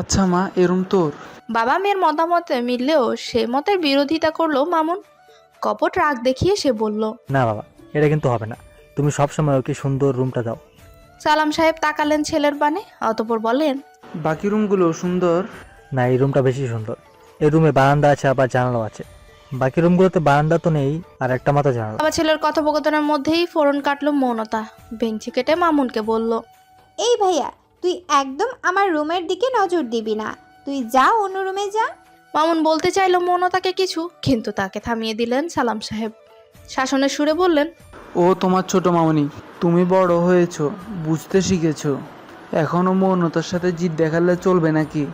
আচ্ছা মা এরম তোর। বাবা মেয়ের মতামত মিললেও সে মতের বিরোধিতা করল মামুন। কপট রাগ দেখিয়ে সে বলল না বাবা এটা কিন্তু হবে না। তুমি সবসময় ওকে সুন্দর রুমটা দাও। সালাম সাহেব তাকালেন ছেলের বানে অতপর বলেন বাকি রুমগুলো সুন্দর? না এই রুমটা বেশি সুন্দর। এই রুমে বারান্দা আছে আবার জানালাও আছে। বাকি রুমগুলোতে বারান্দা তো নেই আর একটা মাত্র জানালা। বাবা ছেলের কথোপকথনের মধ্যেই ফোরন কাটলো মৌনতা। বেঞ্চি কেটে মামুনকে বলল এই ভাইয়া তুই একদম আমার রুমের দিকে নজর দিবি না। তুই যা অন্য রুমে যা। মামুন বলতে চাইলো মৌনতাকে কিছু কিন্তু তাকে থামিয়ে দিলেন সালাম সাহেব। শাসনের সুরে বললেন ও তোমার ছোট মামনি তুমি বড় হয়েছো বুঝতে শিখেছো। এখনও মৌনতার সাথে জিদ দেখালে চলবে নাকি?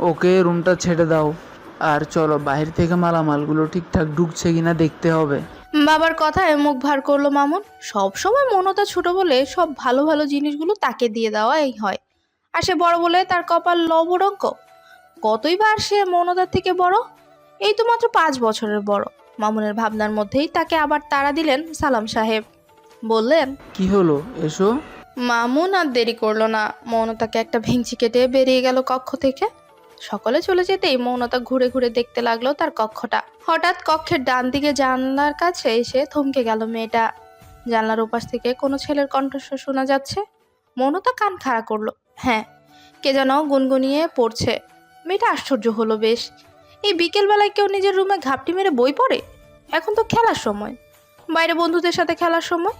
ওকে রুমটা ছেড়ে দাও। আর চলো বাইরে থেকে মালামালগুলো ঠিকঠাক ঢুকছে কিনা দেখতে হবে। বাবার কথায় মুখ ভার করল মামুন। সব সময় মনতা ছোট বলে সব ভালো ভালো জিনিসগুলো তাকে দিয়ে দেওয়াই হয়। আর সে বড় বলে তার কপাল লবডঙ্ক। কতই বার সে মনতার থেকে বড়? এই তো মাত্র পাঁচ বছরের বড়। মামুনের ভাবনার মধ্যেই তাকে আবার তাড়া দিলেন সালাম সাহেব। বললেন কি হলো? এসো। মামুন আর দেরি করল না। মনতাকে একটা ভেঙচি কেটে বেরিয়ে গেল কক্ষ থেকে। সকলে চলে যেতেই মৌনতা ঘুরে ঘুরে দেখতে লাগল তার কক্ষটা। হঠাৎ কক্ষের ডান দিকে জানলার কাছে এসে থমকে গেল মেয়েটা। জানলার ওপাশ থেকে কোনো ছেলের কণ্ঠস্বর শোনা যাচ্ছে। মৌনতা কান খাড়া করল। হ্যাঁ কে যেন গুনগুনিয়ে পড়ছে। মেয়েটা আশ্চর্য হলো বেশ। এই বিকেলবেলায় কেউ নিজের রুমে ঘাপটি মেরে বই পড়ে? এখন তো খেলার সময়। বাইরে বন্ধুদের সাথে খেলার সময়?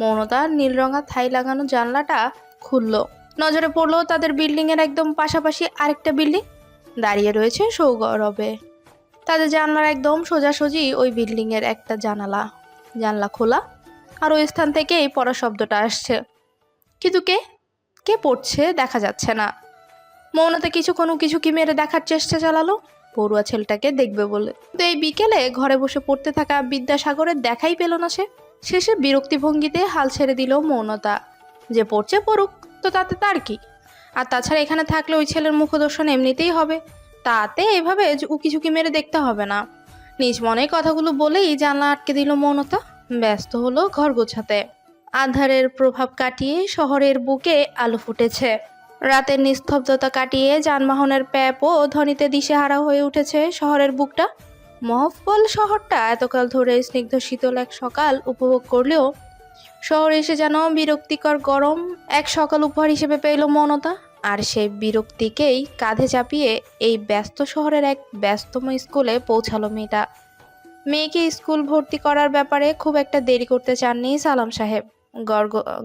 মৌনতা নীল রঙা থাই লাগানো জানলাটা খুললো। নজরে পড়ল তাদের বিল্ডিং এর একদম পাশাপাশি আরেকটা বিল্ডিং। দাঁড়িয়ে রয়েছে সৌগরবে। তাদের জানলার একদম সোজাসুজি ওই বিল্ডিং এর একটা জানালা। জানলা খোলা, আর ওই স্থান থেকেই পড়া শব্দটা আসছে। কিন্তু কে? কে পড়ছে দেখা যাচ্ছে না। মৌনতা কিছুক্ষণ কিছু কি মেরে দেখার চেষ্টা চালালো পড়ুয়া ছেলেটাকে দেখবে বলে। তো এই বিকেলে ঘরে বসে পড়তে থাকা বিদ্যাসাগরের দেখাই পেল না সে। শেষে বিরক্তি ভঙ্গিতে হাল ছেড়ে দিল মৌনতা। যে পড়ছে পড়ুক, তো তাতে তার কি? আর তাছাড়া এখানে থাকলে ওই ছেলের মুখদর্শন এমনিতেই হবে। তাতে এভাবে উকি ঝুঁকি মেরে দেখতে হবে না। নিজ মনে কথাগুলো বলেই জানলা আটকে দিল মৌনতা। ব্যস্ত হলো ঘর গোছাতে। আধারের প্রভাব কাটিয়ে শহরের বুকে আলো ফুটেছে। রাতের নিস্তব্ধতা কাটিয়ে যানবাহনের প্যাপ ও ধ্বনিতে দিশেহারা হয়ে উঠেছে শহরের বুকটা। মহফল শহরটা এতকাল ধরে স্নিগ্ধ শীতল এক সকাল উপভোগ করলেও শহরে এসে যেন বিরক্তিকর গরম এক সকাল উপহার হিসেবে পেল মনতা। আর সেই বিরক্তিকেই কাঁধে চাপিয়ে এই ব্যস্ত শহরের এক ব্যস্তম স্কুলে পৌঁছালো মেয়েটা। মেয়েকে স্কুল ভর্তি করার ব্যাপারে খুব একটা দেরি করতে চাননি সালাম সাহেব।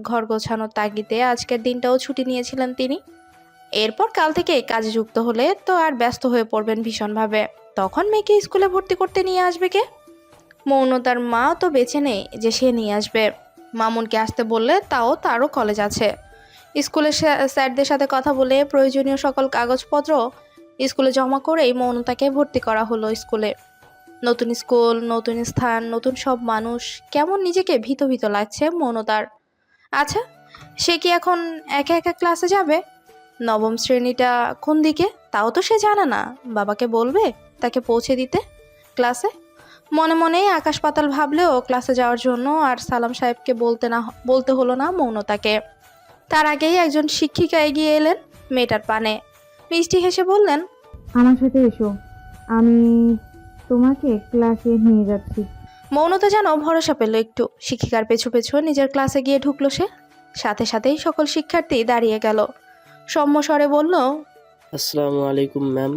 ঘর গোছানোর তাগিদে আজকের দিনটাও ছুটি নিয়েছিলেন তিনি। এরপর কাল থেকে কাজে যুক্ত হলে তো আর ব্যস্ত হয়ে পড়বেন ভীষণভাবে। তখন মেয়েকে স্কুলে ভর্তি করতে নিয়ে আসবে কে? মৌনতার মা তো বেছে নেই যে সে নিয়ে আসবে। মামুনকে আসতে বললে তাও তারও কলেজ আছে। স্কুলের স্যা- স্যারদের সাথে কথা বলে প্রয়োজনীয় সকল কাগজপত্র স্কুলে জমা করেই মৌনতাকে ভর্তি করা হলো স্কুলে। নতুন স্কুল, নতুন স্থান, নতুন সব মানুষ, কেমন নিজেকে ভীত ভীত লাগছে মৌনতার। আচ্ছা সে কি এখন একা একা ক্লাসে যাবে? নবম শ্রেণীটা কোন দিকে? তাও তো সে জানে না। বাবাকে বলবে তাকে পৌঁছে দিতে ক্লাসে মনে মনেই আকাশ পাতাল ভাবলেও ক্লাসে যাওয়ার জন্য আর সালাম সাহেবকে বলতে না বলতে হলো না মৌনতাকে। তার আগেই একজন শিক্ষিকা এগিয়ে এলেন মেয়েটার পানে। মিষ্টি হেসে বললেন আমার সাথে এসো। আমি তোমাকে ক্লাসে নিয়ে যাচ্ছি। মৌনতা যেন ভরসা পেল একটু। শিক্ষিকার পেছু পেছু নিজের ক্লাসে গিয়ে ঢুকলো সে। সাথে সাথেই সকল শিক্ষার্থী দাঁড়িয়ে গেল। সৌম্য স্বরে বলল আসসালামু আলাইকুম ম্যাম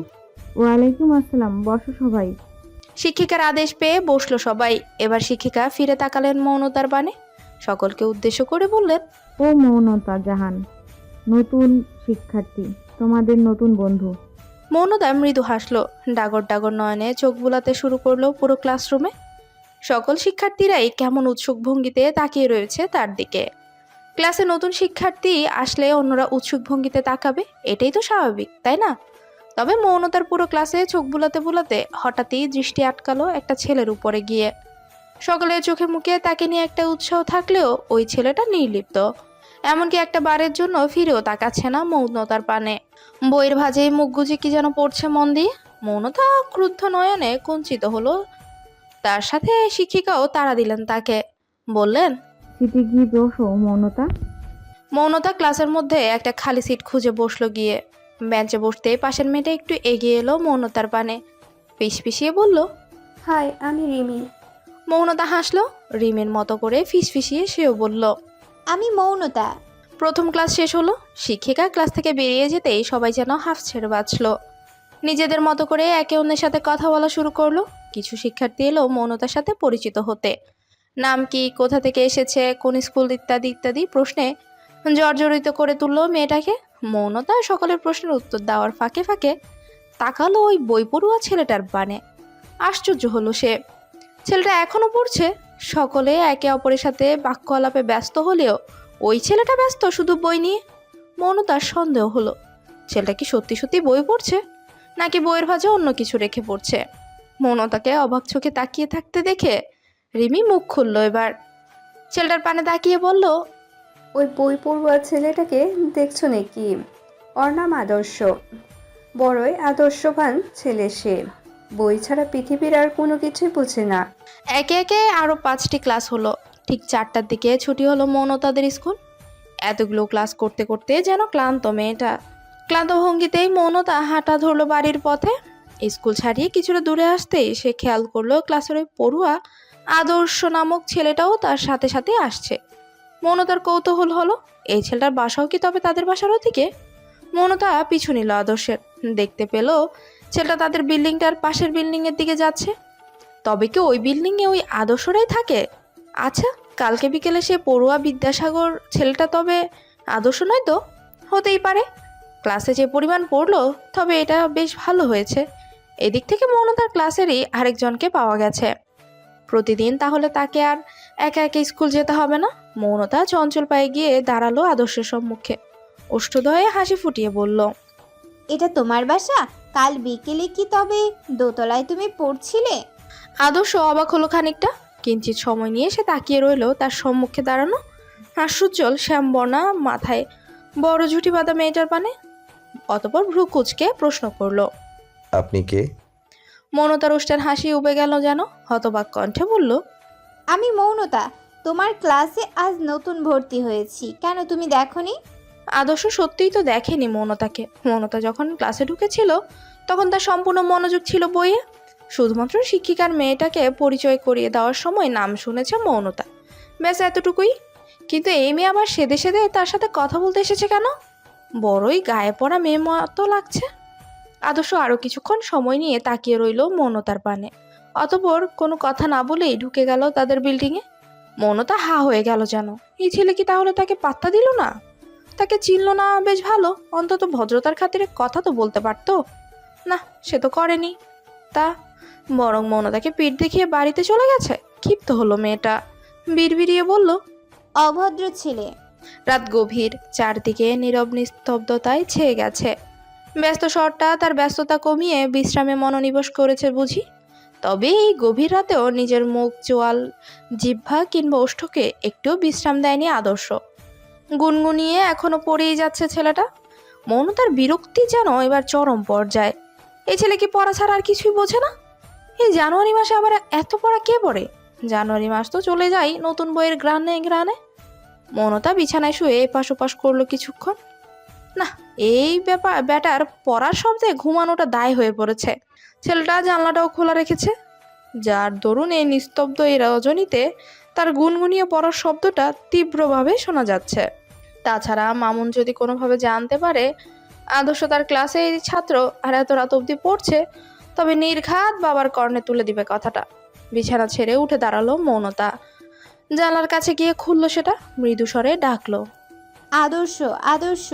ওয়ালাইকুম আসসালাম। বসো সবাই। শিক্ষিকার আদেশ পেয়ে বসল সবাই। এবার শিক্ষিকা ফিরে তাকালেন মৌনতার বানে সকলকে উদ্দেশ্য করে বললেন ও মৌনতা জাহান নতুন শিক্ষার্থী তোমাদের নতুন বন্ধু। মৌনতা মৃদু হাসলো। ডাগর ডাগর নয়নে চোখ বুলাতে শুরু করল পুরো ক্লাসরুমে। সকল শিক্ষার্থীরাই কেমন উৎসুক ভঙ্গিতে তাকিয়ে রয়েছে তার দিকে। ক্লাসে নতুন শিক্ষার্থী আসলে অন্যরা উৎসুক ভঙ্গিতে তাকাবে এটাই তো স্বাভাবিক তাই না? তবে মৌনতার পুরো ক্লাসে চোখ বুলাতে বুলাতে হঠাৎই দৃষ্টি আটকালো একটা ছেলের উপরে গিয়ে। সকলের চোখে মুখে তাকে নিয়ে একটা উৎসাহ থাকলেও ওই ছেলেটা নির্লিপ্ত। এমনকি একটা বারের জন্য ফিরেও তাকাচ্ছে না মৌনতার পানে। বইয়ের ভাজে মুখ গুজে কি যেন পড়ছে মন দিয়ে? মৌনতা ক্রুদ্ধ নয়নে কুঞ্চিত হলো। তার সাথে শিক্ষিকাও তাড়া দিলেন তাকে। বললেন সিটে গিয়ে বসো মৌনতা? মৌনতা ক্লাসের মধ্যে একটা খালি সিট খুঁজে বসল গিয়ে। বেঞ্চে বসতে পাশের মেয়েটা একটু এগিয়ে এলো মৌনতার পানে। পিস পিছিয়ে বলল হাই আমি রিমি। মৌনতা হাসলো রিমের মতো করে ফিস ফিসিয়ে সেও বলল আমি মৌনতা। প্রথম ক্লাস শেষ হলো শিক্ষিকা ক্লাস থেকে বেরিয়ে যেতেই সবাই যেন হাফ ছেড়ে বাঁচলো। নিজেদের মতো করে একে অন্যের সাথে কথা বলা শুরু করল কিছু শিক্ষার্থী এলো মৌনতার সাথে পরিচিত হতে। নাম কি কোথা থেকে এসেছে কোন স্কুল ইত্যাদি ইত্যাদি প্রশ্নে জর্জরিত করে তুললো মেয়েটাকে। মৌনতা সকলের প্রশ্নের উত্তর দেওয়ার ফাঁকে ফাঁকে তাকালো ওই বই পড়ুয়া ছেলেটার বানে। আশ্চর্য হলো সে। ছেলেটা এখনও পড়ছে। সকলে একে অপরের সাথে বাক্য আলাপে ব্যস্ত হলেও ওই ছেলেটা ব্যস্ত শুধু বই নিয়ে। মৌনতার সন্দেহ হলো, ছেলেটা কি সত্যি সত্যি বই পড়ছে? নাকি বইয়ের ভাজে অন্য কিছু রেখে পড়ছে? মৌনতাকে অবাক চোখে তাকিয়ে থাকতে দেখে রিমি মুখ খুললো এবার। ছেলেটার পানে তাকিয়ে বলল ওই বই পড়ুয়া ছেলেটাকে দেখছ নাকি? ওর নাম আদর্শ। বড়ই আদর্শবান ছেলে সে। বই ছাড়া পৃথিবীর আর কোনো কিছুই বুঝে না। একে একে আরও পাঁচটি ক্লাস হলো। ঠিক চারটার দিকে ছুটি হলো মৌনতাদের স্কুল। এতগুলো ক্লাস করতে করতে যেন ক্লান্ত মেয়েটা। ক্লান্ত ভঙ্গিতেই মৌনতা হাঁটা ধরলো বাড়ির পথে। স্কুল ছাড়িয়ে কিছুটা দূরে আসতেই সে খেয়াল করল ক্লাসের ওই পড়ুয়া আদর্শ নামক ছেলেটাও তার সাথে সাথে আসছে। মৌনতার কৌতূহল হলো, এই ছেলেটার বাসাও কি তবে তাদের বাসার ওদিকে? মনতা পিছু নিল আদর্শের, দেখতে পেল ছেলেটা তাদের বিল্ডিংটার পাশের বিল্ডিংয়ের দিকে যাচ্ছে। তবে কি ওই বিল্ডিংয়ে ওই আদর্শরাই থাকে? আচ্ছা কালকে বিকেলে সে পড়ুয়া বিদ্যাসাগর ছেলেটা তবে আদর্শ নয় তো? হতেই পারে। ক্লাসে যে পরিমাণ পড়ল, তবে এটা বেশ ভালো হয়েছে। এদিক থেকে মৌনতার ক্লাসেরই আরেকজনকে পাওয়া গেছে। প্রতিদিন তাহলে তাকে আর একা একা স্কুল যেতে হবে না? মৌনতা চঞ্চল পায়ে গিয়ে দাঁড়াল আদর্শের সম্মুখে। অষ্টদয়ে হাসি ফুটিয়ে বলল এটা তোমার বাসা? কাল বিকেলে কি তবে দোতলায় তুমি পড়ছিলে? আদর্শ অবাক হলো খানিকটা। কিঞ্চিত সময় নিয়ে সে তাকিয়ে রইল তার সম্মুখে দাঁড়ানো হাস্যোজ্জ্বল শ্যামবর্ণা মাথায় বড় ঝুটি বাঁধা মেয়েটার পানে। অতপর ভ্রু কুচকে প্রশ্ন করল আপনি কে? মনতার উষ্টের হাসি উবে গেল যেন। হতবাক কণ্ঠে বলল আমি মৌনতা। তোমার ক্লাসে আজ নতুন ভর্তি হয়েছি। কেন তুমি দেখনি? আদর্শ সত্যিই তো দেখেনি মৌনতাকে। মৌনতা যখন ক্লাসে ঢুকেছিল, তখন তার সম্পূর্ণ মনোযোগ ছিল বইয়ে। শুধুমাত্র শিক্ষিকার মেয়েটাকে পরিচয় করিয়ে দেওয়ার সময় নাম শুনেছে মৌনতা। ব্যাস এতটুকুই। কিন্তু এই মেয়ে আবার সেদে সেদে তার সাথে কথা বলতে এসেছে কেন? বড়ই গায়ে পড়া মেয়ে মতো লাগছে। আদর্শ আরও কিছুক্ষণ সময় নিয়ে তাকিয়ে রইল মৌনতার পানে। অতপর কোনো কথা না বলেই ঢুকে গেল তাদের বিল্ডিংয়ে মৌনতা হা হয়ে গেল যেন। এই ছেলে কি তাহলে তাকে পাত্তা দিল না? তাকে চিনল না বেশ ভালো। অন্তত ভদ্রতার খাতিরে কথা তো বলতে পারতো। না সে তো করেনি। তা বরং মৌনতাকে পিঠ দেখিয়ে বাড়িতে চলে গেছে। ক্ষিপ্ত হলো মেয়েটা। বিড়বিড়িয়ে বলল অভদ্র ছেলে। রাত গভীর চারদিকে নীরব নিস্তব্ধতায় ছেয়ে গেছে। ব্যস্ত শহরটা তার ব্যস্ততা কমিয়ে বিশ্রামে মনোনিবেশ করেছে বুঝি। তবে এই গভীর রাতেও নিজের মুখ, চোয়াল, জিহ্বা কিংবা ওষ্ঠকে একটুও বিশ্রাম দেয়নি আদর্শ। গুনগুনিয়ে এখনও পড়েই যাচ্ছে ছেলেটা। মৌনতার বিরক্তি যেন এবার চরম পর্যায়ে। এই ছেলে কি পড়া ছাড়া আর কিছুই বোঝে না? এই জানুয়ারি মাসে আবার এত পড়া কে পড়ে? জানুয়ারি মাস তো চলে যায় নতুন বইয়ের গ্রানে গ্রানে। মনতা বিছানায় শুয়ে এপাশ ওপাশ করল কিছুক্ষণ। না, এই ব্যাপার ব্যাটার পড়ার শব্দে ঘুমানোটা দায় হয়ে পড়েছে। ছেলেটা জানলাটাও খোলা রেখেছে। যার দরুন এই নিস্তব্ধ এই রজনীতে তার গুনগুনিয়ে পড়ার শব্দটা তীব্রভাবে শোনা যাচ্ছে। তাছাড়া মামুন যদি কোনোভাবে জানতে পারে আদর্শ তার ক্লাসে এই ছাত্র আর এত রাত অবধি পড়ছে তবে নির্ঘাত বাবার কর্ণে তুলে দিবে কথাটা। বিছানা ছেড়ে উঠে দাঁড়াল মৌনতা। জানলার কাছে গিয়ে খুললো সেটা মৃদু স্বরে ডাকলো। আদর্শ আদর্শ।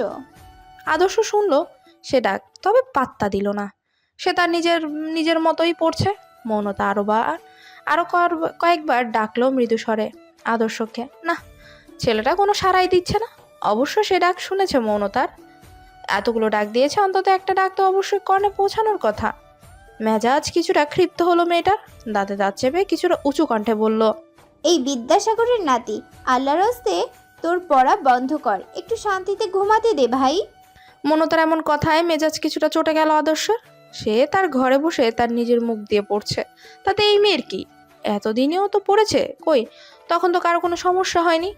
আদর্শ শুনলো সে ডাক তবে পাত্তা দিল না। সে তার নিজের নিজের মতোই পড়ছে। মৌনতা আরও বার আরও কর- কয়েকবার ডাকলো মৃদু স্বরে আদর্শকে। না ছেলেটা কোনো সারাই দিচ্ছে না। অবশ্য সে ডাক শুনেছে মৌনতার এতগুলো ডাক দিয়েছে অন্তত একটা ডাক তো অবশ্যই কর্ণে পৌঁছানোর কথা। মেজাজ কিছুটা ক্ষিপ্ত হলো মেয়েটার। দাঁতে দাঁত চেপে কিছুটা উঁচু কণ্ঠে বলল এই বিদ্যাসাগরের নাতি আল্লাহর হস্তে তোর পড়া বন্ধ কর। একটু শান্তিতে ঘুমাতে দে ভাই। মনতার এমন কথায় মেজাজ কিছুটা চটে গেল আদর্শের। সে তার ঘরে বসে তার নিজের মুখ দিয়ে পড়ছে। তাতে এই মেয়ের কি? এতদিনেও তো পড়েছে, কই? তখন তো কারও কোনো সমস্যা হয়নি।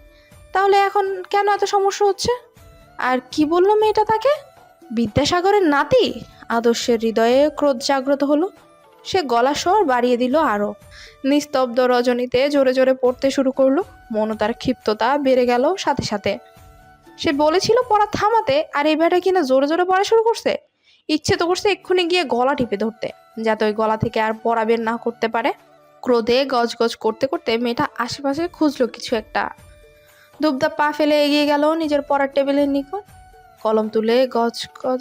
তাহলে এখন কেন এত সমস্যা হচ্ছে? আর কি বলল মেয়েটা তাকে? বিদ্যাসাগরের নাতি? আদর্শের হৃদয়ে ক্রোধ জাগ্রত হলো। সে গলা স্বর বাড়িয়ে দিল আরও। নিস্তব্ধ রজনীতে জোরে জোরে পড়তে শুরু করল। মনতার ক্ষিপ্ততা বেড়ে গেল সাথে সাথে। সে বলেছিল, পড়া থামাতে, আর এই বেটা কিনা জোরে জোরে পড়া শুরু করছে? ইচ্ছে তো করছে এক্ষুনি গিয়ে গলা টিপে ধরতে, যাতে ওই গলা থেকে আর পড়া বের না করতে পারে। ক্রোধে গজগজ করতে করতে মেয়েটা আশেপাশে খুঁজলো কিছু একটা। দুবদা পা ফেলে এগিয়ে গেল নিজের পড়ার টেবিলের নিকট। কলম তুলে গজ গজ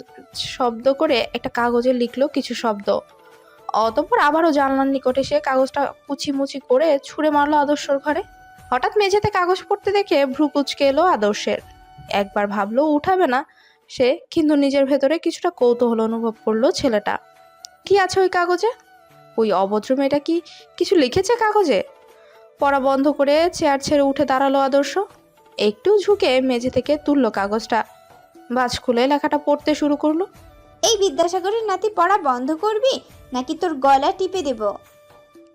শব্দ করে একটা কাগজে লিখলো কিছু শব্দ। অতপর আবারও জানলার নিকট এসে কাগজটা কুচিমুচি করে ছুঁড়ে মারলো আদর্শর ঘরে। হঠাৎ মেঝেতে কাগজ পড়তে দেখে ভ্রু কুচকে এলো আদর্শের। একবার ভাবলো, উঠাবে না সে কিন্তু নিজের ভেতরে কিছুটা কৌতূহল অনুভব করল ছেলেটা। কি আছে ওই কাগজে? ওই অভদ্র মেয়েটা কি কিছু লিখেছে কাগজে? পড়া বন্ধ করে চেয়ার ছেড়ে উঠে দাঁড়াল আদর্শ। একটু ঝুঁকে মেঝে থেকে তুললো কাগজটা। বাজ খুলে লেখাটা পড়তে শুরু করল। এই বিদ্যাসাগরের নাতি পড়া বন্ধ করবি? নাকি তোর গলা টিপে দেব?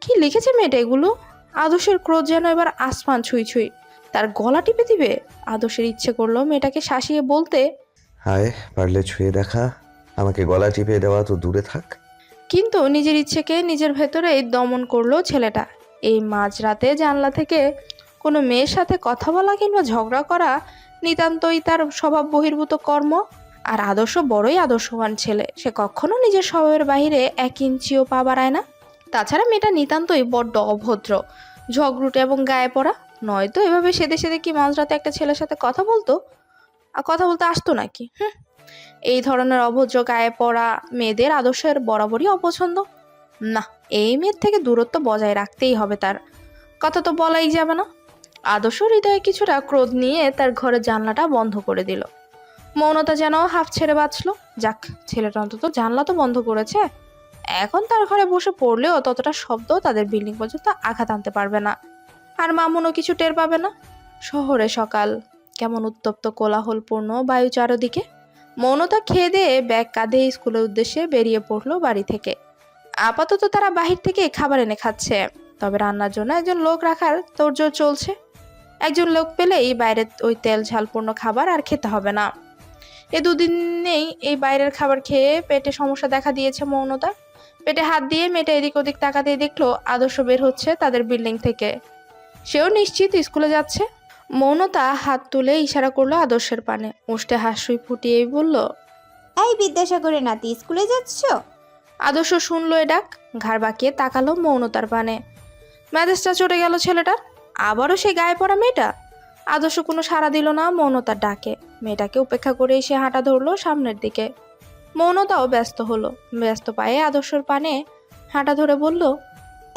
কি লিখেছে মেয়েটা এগুলো? আদর্শের ক্রোধ যেন এবার আসমান ছুঁই ছুঁই। তার গলা টিপে দিবে? আদর্শের ইচ্ছে করল মেয়েটাকে শাসিয়ে বলতে হায়, পারলে ছুঁয়ে দেখা, আমাকে গলা টিপে দেওয়া তো দূরে থাক। কিন্তু নিজের ইচ্ছেকে নিজের ভেতরেই দমন করল ছেলেটা। এই মাঝরাতে জানলা থেকে কোনো মেয়ের সাথে কথা বলা কিংবা ঝগড়া করা নিতান্তই তার স্বভাব বহির্ভূত কর্ম, আর আদর্শ বড়ই আদর্শবান ছেলে। সে কখনো নিজের স্বভাবের বাইরে এক ইঞ্চিও পা বাড়ায় না। তাছাড়া মেয়েটা নিতান্তই বড্ড অভদ্র, ঝগড়ুটে এবং গায়ে পড়া। নয়তো এভাবে সেদে সেদে কি মাঝরাতে একটা ছেলের সাথে কথা বলতো? আর কথা বলতে আসতো নাকি? হুম? এই ধরনের অভদ্র গায়ে পড়া মেয়েদের আদর্শের বরাবরই অপছন্দ। না, এই মেয়ের থেকে দূরত্ব বজায় রাখতেই হবে তার। কথা তো বলাই যাবে না। আদর্শ হৃদয়ে কিছুটা ক্রোধ নিয়ে তার ঘরের জানলাটা বন্ধ করে দিল। মৌনতা যেন হাফ ছেড়ে বাঁচলো। যাক, ছেলেটা অন্তত জানলা তো বন্ধ করেছে। এখন তার ঘরে বসে পড়লেও ততটা শব্দ তাদের বিল্ডিং পর্যন্ত আঘাত আনতে পারবে না। আর মামুনও কিছু টের পাবে না। শহরে সকাল কেমন উত্তপ্ত, কোলাহলপূর্ণ বায়ু চারদিকে। মৌনতা খেয়ে দিয়ে ব্যাগ কাঁধে স্কুলের উদ্দেশ্যে বেরিয়ে পড়ল বাড়ি থেকে। আপাতত তারা বাহির থেকে খাবার এনে খাচ্ছে, তবে রান্নার জন্য একজন লোক রাখার তোড়জোড় চলছে। একজন লোক পেলেই বাইরের ওই তেল ঝালপূর্ণ খাবার আর খেতে হবে না। এ দুদিনেই এই বাইরের খাবার খেয়ে পেটে সমস্যা দেখা দিয়েছে মৌনতা। পেটে হাত দিয়ে মেয়েটা এদিক ওদিক তাকাতেই দেখল আদর্শ বের হচ্ছে তাদের বিল্ডিং থেকে। সেও নিশ্চিত স্কুলে যাচ্ছে। মৌনতা হাত তুলে ইশারা করল আদর্শের পানে। মুষ্টে হাসুই ফুটিয়েই বলল এই বিদ্যাসাগরের নাতি স্কুলে যাচ্ছ? আদর্শ শুনলো এ ডাক ঘাড় বাঁকিয়ে তাকালো মৌনতার পানে। ম্যাদেজটা চটে গেল ছেলেটার আবারও সে গায়ে পড়া মেয়েটা? আদর্শ কোনো সাড়া দিল না মৌনতার ডাকে। মেয়েটাকে উপেক্ষা করে সে হাঁটা ধরলো সামনের দিকে। মৌনতাও ব্যস্ত হলো। ব্যস্ত পায়ে আদর্শর পানে হাঁটা ধরে বলল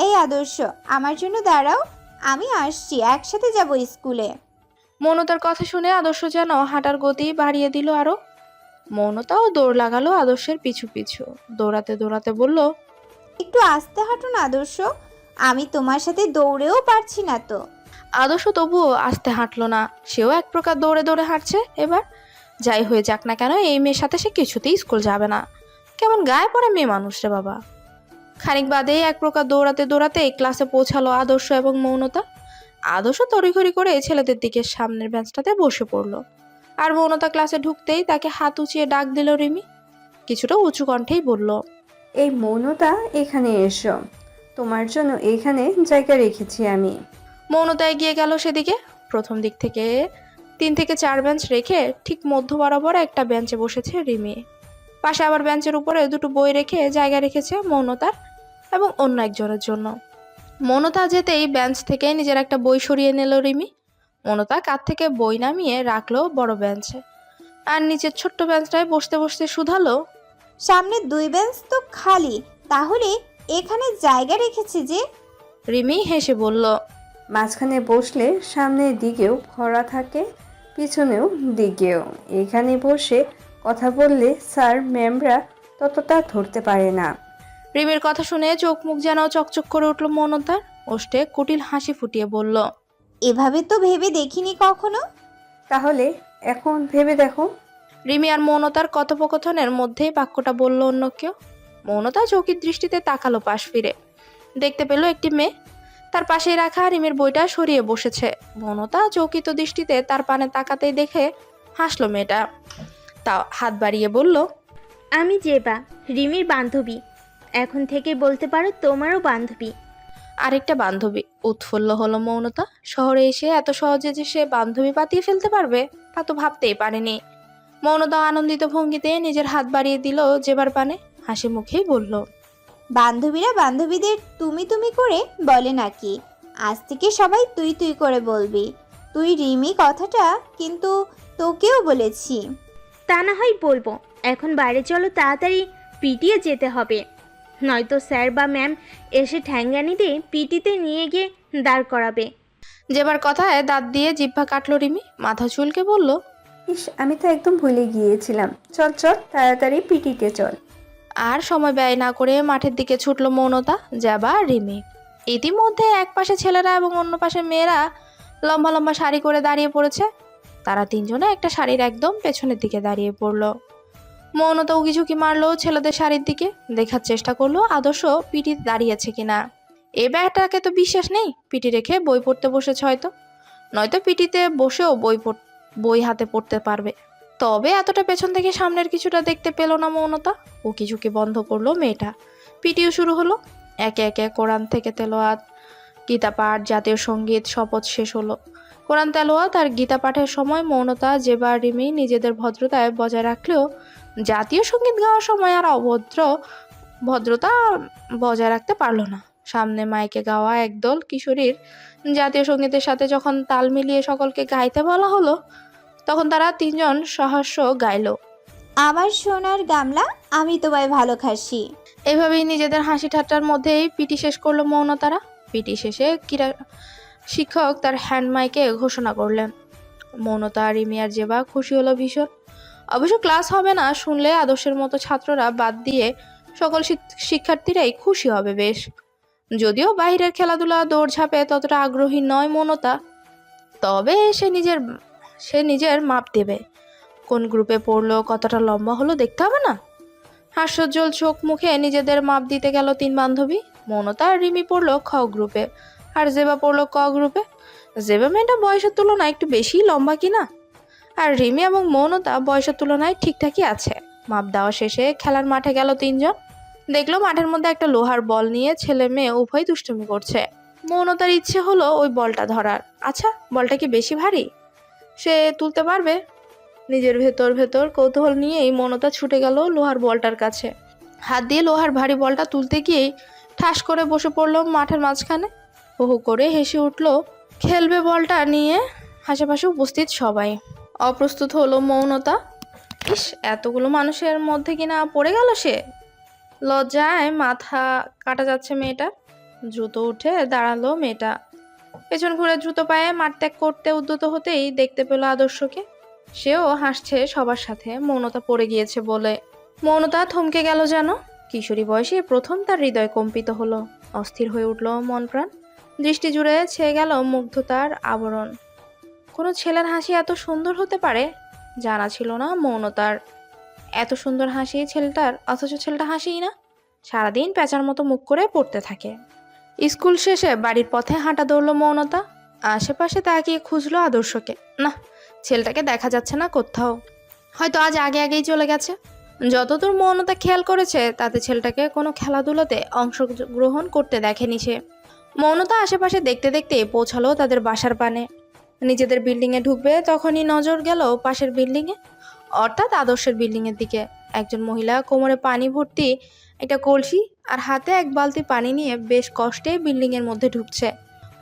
এই আদর্শ আমার জন্য দাঁড়াও আমি আসছি একসাথে যাব স্কুলে। মৌনতার কথা শুনে আদর্শ যেন হাঁটার গতি বাড়িয়ে দিল আরও। মৌনতাও দৌড় লাগালো আদর্শের পিছু পিছু। দৌড়াতে দৌড়াতে বলল একটু আস্তে হাঁটুন আদর্শ আমি তোমার সাথে দৌড়েও পারছি না তো। আদর্শ তবুও আস্তে হাঁটলো না। সেও এক প্রকার দৌড়ে দৌড়ে হাঁটছে। এবার যাই হয়ে যাক না কেন এই মেয়ের সাথে সে কিছুতেই স্কুল যাবে না। কেমন গায়ে পড়ে মেয়ে মানুষ রে বাবা। খানিক বাদেই এক প্রকার দৌড়াতে দৌড়াতে ক্লাসে পৌঁছালো আদর্শ এবং মৌনতা। আদর্শ তড়িঘড়ি করে ছেলেদের দিকে সামনের বেঞ্চটাতে বসে পড়ল। আর মৌনতা ক্লাসে ঢুকতেই তাকে হাত উঁচিয়ে ডাক দিল রিমি। কিছুটা উঁচু কণ্ঠেই বলল এই মৌনতা এখানে এসো। তোমার জন্য এখানে জায়গা রেখেছি আমি। মৌনতা এগিয়ে গেল সেদিকে। প্রথম দিক থেকে তিন থেকে চার বেঞ্চ রেখে ঠিক মধ্য বরাবর একটা বেঞ্চে বসেছে রিমি। পাশে আবার বেঞ্চের উপরে দুটো বই রেখে জায়গা রেখেছে মৌনতার। এবং অন্য একজনের জন্য। মনতা যেতেই বেঞ্চ থেকে নিজের একটা বই সরিয়ে নিল রিমি। মনতা কাত থেকে বই নামিয়ে রাখল বড় বেঞ্চে। আর নিচের ছোট্ট বেঞ্চটায় বসতে বসতে শুধালো সামনে দুই বেঞ্চ তো খালি তাহলে এখানে জায়গা রেখেছি যে? রিমি হেসে বলল মাঝখানে বসলে সামনের দিকেও ভরা থাকে পিছনেও দিকেও। এখানে বসে কথা বললে স্যার ম্যামরা ততটা ধরতে পারে না। রিমির কথা শুনে চোখ মুখ যেন চকচক করে উঠল মৌনতার ওষ্ঠে কুটিল হাসি ফুটিয়ে বলল এভাবে তো ভেবে দেখিনি কখনো? তাহলে এখন ভেবে দেখো। রিমি আর মৌনতার কথোপকথনের মধ্যেই বাক্যটা বলল অন্য কেউ। মৌনতা চৌকির দৃষ্টিতে তাকালো পাশ ফিরে। দেখতে পেল একটি মেয়ে। তার পাশেই রাখা রিমির বইটা সরিয়ে বসেছে। মৌনতা চৌকিত দৃষ্টিতে তার পানে তাকাতেই দেখে হাসলো মেয়েটা। তা হাত বাড়িয়ে বলল আমি জেবা রিমির বান্ধবী। এখন থেকে বলতে পারো তোমারও বান্ধবী। আরেকটা বান্ধবী উৎফুল্ল হলো মৌনতা। শহরে এসে এত সহজে যে সে বান্ধবী পাতিয়ে ফেলতে পারবে তা তো ভাবতেই পারেনি। মৌনতা আনন্দিত ভঙ্গিতে নিজের হাত বাড়িয়ে দিল জেবার পানে। হাসি মুখেই বলল বান্ধবীরা বান্ধবীদের তুমি তুমি করে বলে নাকি? আজ থেকে সবাই তুই তুই করে বলবি। তুই রিমি কথাটা কিন্তু তোকেও বলেছি। তা না হয় বলব। এখন বাইরে চলো তাড়াতাড়ি পিটিয়ে যেতে হবে। নয়তো স্যার বা ম্যাম এসে ঠ্যাঙ্গানি দিয়ে পিটিতে নিয়ে গিয়ে দাঁড় করাবে। যেবার কথায় দাঁত দিয়ে জিহ্বা কাটলো রিমি মাথা চুলকে বলল ইস আমি তো একদম ভুলে গিয়েছিলাম। চল চল তাড়াতাড়ি পিটিতে চল। আর সময় ব্যয় না করে মাঠের দিকে ছুটল মৌনতা যাবা রিমি। ইতিমধ্যে এক পাশে ছেলেরা এবং অন্য পাশে মেয়েরা লম্বা লম্বা শাড়ি করে দাঁড়িয়ে পড়েছে। তারা তিনজনে একটা শাড়ির একদম পেছনের দিকে দাঁড়িয়ে পড়ল। মৌনতা উকি ঝুঁকি মারলো ছেলেদের শাড়ির দিকে। দেখার চেষ্টা করল আদর্শ পিটি দাঁড়িয়েছে কিনা। এ ব্যাগটাকে তো বিশ্বাস নেই পিটি রেখে বই পড়তে বসেছে হয়তো। নয়তো পিটিতে বসেও বই বই হাতে পড়তে পারবে। তবে এতটা পেছন থেকে সামনের কিছুটা দেখতে পেল না মৌনতা। উকি ঝুঁকি বন্ধ করল মেয়েটা। পিটিও শুরু হলো। একে একে কোরআন থেকে তেলোয়াত, গীতা পাঠ, জাতীয় সংগীত শপথ শেষ হলো। কোরআন তেলোয়াত আর গীতা পাঠের সময় মৌনতা জেবা রিমি নিজেদের ভদ্রতায় বজায় রাখলেও জাতীয় সংগীত গাওয়ার সময় আর অভদ্র ভদ্রতা বজায় রাখতে পারল না। সামনে মাইকে গাওয়া একদল কিশোরীর জাতীয় সঙ্গীতের সাথে যখন তাল মিলিয়ে সকলকে গাইতে বলা হলো তখন তারা তিনজন সহাস্য গাইল। আমার সোনার গামলা আমি তোমায় ভালো খাসি এভাবেই নিজেদের হাসি ঠাট্টার মধ্যেই পিটি শেষ করল মৌনতারা পিটি শেষে ক্রীড়া শিক্ষক তার হ্যান্ড মাইকে ঘোষণা করলেন। মৌনতা রিমি আর জেবা খুশি হলো ভীষণ। অবশ্য ক্লাস হবে না, শুনলে আদর্শের মতো ছাত্ররা বাদ দিয়ে সকল শিক্ষার্থীরাই খুশি হবে বেশ। যদিও বাইরের খেলাধুলা, দৌড়ঝাঁপে ততটা আগ্রহী নয় মনতা, তবে সে নিজের সে নিজের মাপ দেবে। কোন গ্রুপে পড়ল, কতটা লম্বা হলো দেখতে হবে না? হাস্যোজ্জ্বল চোখ মুখে নিজেদের মাপ দিতে গেল তিন বান্ধবী। মনতা আর রিমি পড়ল খ গ্রুপে। আর জেবা পড়ল ক গ্রুপে। জেবা মেয়েটা বয়সের তুলনায় একটু বেশি লম্বা কিনা? আর রিমি এবং মৌনতা বয়সের তুলনায় ঠিকঠাকই আছে। মাপ দেওয়া শেষে খেলার মাঠে গেল তিনজন। দেখল মাঠের মধ্যে একটা লোহার বল নিয়ে ছেলে মেয়ে উভয় দুষ্টুমি করছে। মৌনতার ইচ্ছে হলো ওই বলটা ধরার। আচ্ছা বলটা কি বেশি ভারী? সে তুলতে পারবে? নিজের ভেতর ভেতর কৌতূহল নিয়েই মনতা ছুটে গেল লোহার বলটার কাছে। হাত দিয়ে লোহার ভারী বলটা তুলতে গিয়েই ঠাস করে বসে পড়ল মাঠের মাঝখানে। হু করে হেসে উঠল, খেলবে বলটা নিয়ে? আশেপাশে উপস্থিত সবাই। অপ্রস্তুত হলো মৌনতা। ইস, এতগুলো মানুষের মধ্যে কিনা পড়ে গেল সে? লজ্জায় মাথা কাটা যাচ্ছে মেয়েটা। জুতো উঠে দাঁড়াল মেয়েটা। পেছন ঘুরে জুতো পায়ে মাঠ ত্যাগ করতে উদ্যত হতেই দেখতে পেল আদর্শকে। সেও হাসছে সবার সাথে, মৌনতা পড়ে গিয়েছে বলে। মৌনতা থমকে গেল যেন। কিশোরী বয়সে প্রথম তার হৃদয় কম্পিত হলো। অস্থির হয়ে উঠল মন প্রাণ দৃষ্টি জুড়ে ছেয়ে গেল মুগ্ধতার আবরণ। কোনো ছেলের হাসি এত সুন্দর হতে পারে? জানা ছিল না মৌনতার এত সুন্দর হাসি ছেলেটার, অথচ ছেলেটা হাসিই না। সারাদিন প্যাঁচার মতো মুখ করে পড়তে থাকে। স্কুল শেষে বাড়ির পথে হাঁটা দৌড়ল মৌনতা। আশেপাশে তাকিয়ে খুঁজলো আদর্শকে। না ছেলেটাকে দেখা যাচ্ছে না কোথাও। হয়তো আজ আগে আগেই চলে গেছে। যতদূর মৌনতা খেয়াল করেছে, তাতে ছেলেটাকে কোনো খেলাধুলোতে অংশগ্রহণ করতে দেখেনি সে। মৌনতা আশেপাশে দেখতে দেখতে পৌঁছালো তাদের বাসার পানে নিজেদের বিল্ডিংয়ে ঢুকবে, তখনই নজর গেল পাশের বিল্ডিংয়ে অর্থাৎ আদর্শের বিল্ডিংয়ের দিকে। একজন মহিলা কোমরে পানি ভর্তি, একটা কলসি আর হাতে এক বালতি পানি নিয়ে বেশ কষ্টে বিল্ডিংয়ের মধ্যে ঢুকছে।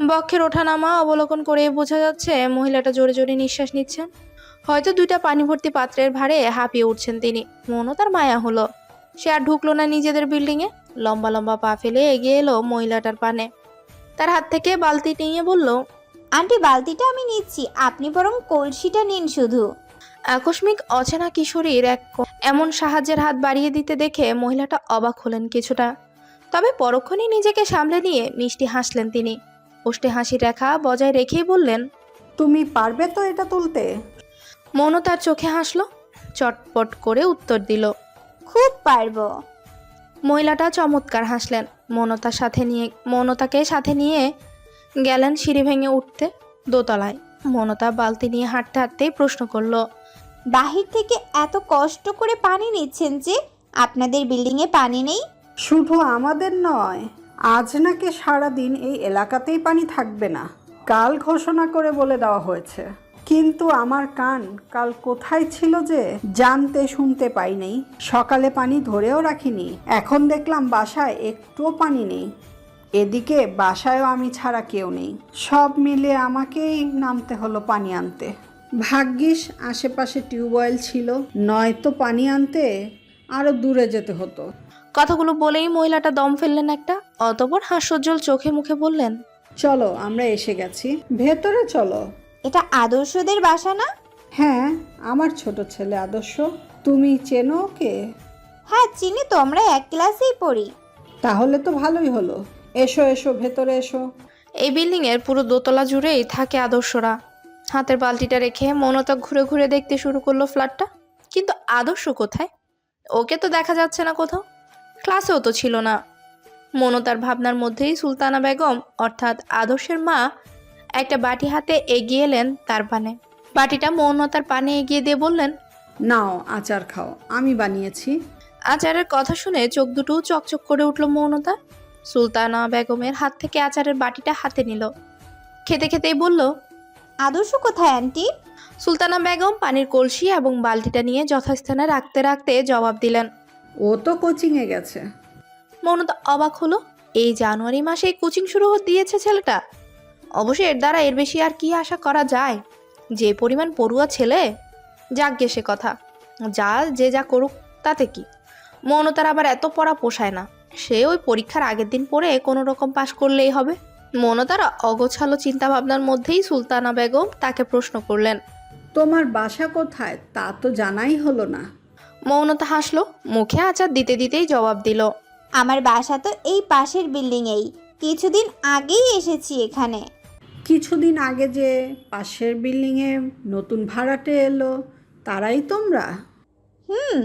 বক্ষের ওঠানামা অবলোকন করে বোঝা যাচ্ছে মহিলাটা জোরে জোরে নিঃশ্বাস নিচ্ছেন। হয়তো দুইটা পানি ভর্তি পাত্রের ভারে হাঁপিয়ে উঠছেন তিনি। মনও তার মায়া হলো। সে আর ঢুকলো না নিজেদের বিল্ডিংয়ে লম্বা লম্বা পা ফেলে এগিয়ে এলো মহিলাটার পানে। তার হাত থেকে বালতি নিয়ে বলল আন্টি বালতিটা আমি নিচ্ছি। আপনি বরং কলসিটা নিন শুধু। আকস্মিক অচেনা কিশোরীর এক এমন সাহায্যের হাত বাড়িয়ে দিতে দেখে মহিলাটা অবাক হলেন কিছুটা। তবে পরক্ষণেই নিজেকে সামলে নিয়ে মিষ্টি হাসলেন তিনি। ওষ্ঠে হাসির রেখা বজায় রেখেই বললেন তুমি পারবে তো এটা তুলতে? মনও তার চোখে হাসলো চটপট করে উত্তর দিল খুব পারব। মহিলাটা চমৎকার হাসলেন। মনতার সাথে নিয়ে মনতাকে সাথে নিয়ে গেলেন সিঁড়ি ভেঙে উঠতে দোতলায়। মনতা বালতি নিয়ে হাঁটতে হাঁটতেই প্রশ্ন করল বাহির থেকে এত কষ্ট করে পানি নিচ্ছেন যে আপনাদের বিল্ডিংয়ে পানি নেই? শুধু আমাদের নয় আজ নাকি সারাদিন এই এলাকাতেই পানি থাকবে না কাল ঘোষণা করে বলে দেওয়া হয়েছে। কিন্তু আমার কান কাল কোথায় ছিল যে জানতে শুনতে পাই নাই সকালে পানি ধরেও রাখিনি এখন দেখলাম বাসায় একটুও পানি নেই। এদিকে বাসায়ও আমি ছাড়া কেউ নেই। সব মিলে আমাকেই নামতে হলো পানি আনতে। ভাগ্যিস আশেপাশে টিউবওয়েল ছিল নয়তো পানি আনতে আরও দূরে যেতে হতো। কথাগুলো বলেই মহিলাটা দম ফেললেন একটা। অতপর হাস্যোজ্জ্বল চোখে মুখে বললেন চলো আমরা এসে গেছি। ভেতরে চলো। এটা আদর্শদের বাসা না? হ্যাঁ আমার ছোট ছেলে আদর্শ। তুমি চেনো ওকে? হ্যাঁ চিনি তো আমরা এক ক্লাসেই পড়ি। তাহলে তো ভালোই হলো। এসো এসো ভেতরে এসো। এই বিল্ডিং এর পুরো দোতলা জুড়েই থাকে আদর্শরা। হাতের বালতিটা রেখে মনতা ঘুরে ঘুরে দেখতে শুরু করল ফ্ল্যাটটা। কিন্তু আদর্শ কোথায়? ওকে তো দেখা যাচ্ছে না কোথাও। ক্লাসেও তো ছিল না। মনতার ভাবনার মধ্যেই সুলতানা বেগম অর্থাৎ আদর্শের মা একটা বাটি হাতে এগিয়ে এলেন তার পানে। বাটিটা মৌনতার পানে এগিয়ে দিয়ে বললেন নাও আচার খাও আমি বানিয়েছি। আচারের কথা শুনে চোখ দুটো চকচক করে উঠল মৌনতা সুলতানা বেগমের হাত থেকে আচারের বাটিটা হাতে নিল। খেতে খেতেই বলল আদর্শ কোথায় আন্টি? সুলতানা বেগম পানির কলসি এবং বালতিটা নিয়ে যথাস্থানে রাখতে রাখতে জবাব দিলেন ও তো কোচিংয়ে গেছে। মৌনতা অবাক হলো এই জানুয়ারি মাসে কোচিং শুরু হতে দিয়েছে ছেলেটা। অবশ্য এর দ্বারা এর বেশি আর কি আশা করা যায়? যে পরিমাণ পড়ুয়া ছেলে? যাক সে কথা যা যে যা করুক তাতে কি? মৌনতার আবার এত পড়া পোষায় না। সে ওই পরীক্ষার আগের দিন পড়ে কোনো রকম পাশ করলেই হবে। মৌনতার অগোছালো চিন্তাভাবনার মধ্যেই সুলতানা বেগম তাকে প্রশ্ন করলেন তোমার বাসা কোথায়? তা তো জানাই হলো না। মৌনতা হাসলো মুখে আচার দিতে দিতেই জবাব দিল আমার বাসা তো এই পাশের বিল্ডিংয়েই। কিছুদিন আগেই এসেছি এখানে। কিছুদিন আগে যে পাশের বিল্ডিংয়ে নতুন ভাড়াটে এলো তারাই তোমরা? হুম